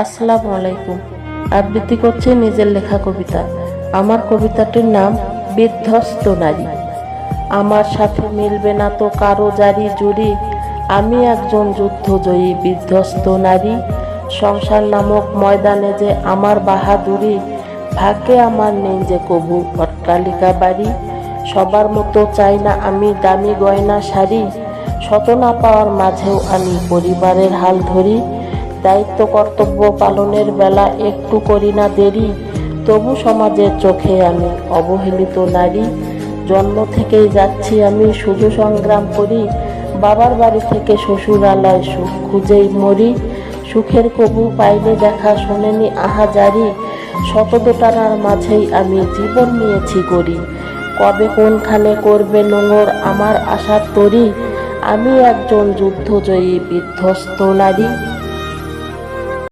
আসসালামু আলাইকুম। আবৃত্তি করছি নিজের লেখা কবিতা। আমার কবিতাটির নাম, বিধ্বস্ত নারী। আমার সাথে মিলবে না তো কারও জারি জুড়ি। আমি একজন যুদ্ধজয়ী, বিধ্বস্ত নারী। সংসার নামক ময়দানে যে আমার বাহাদুরি, ভাগ্যে আমার নেই যে কবু অট্টালিকা বাড়ি। সবার মতো চাই না আমি দামি গয়না শাড়ি। শত না পাওয়ার মাঝেও আমি পরিবারের হাল ধরি। দায়িত্ব কর্তব্য পালনের বেলা একটু করি না দেরি। তবু সমাজের চোখে আমি অবহেলিত নারী। জন্ম থেকেই যাচ্ছি আমি শুধু সংগ্রাম করি। বাবার বাড়ি থেকে শ্বশুরালয় সুখ খুঁজেই মরি। সুখের কবু পাইলে দেখা শোনেনি আহাজারি শত দোটানার মাঝেই আমি জীবন নিয়েছি গড়ি। কবে কোনখানে করবে নোংর আমার আশার তরি। আমি একজন যুদ্ধজয়ী বিধ্বস্ত নারী।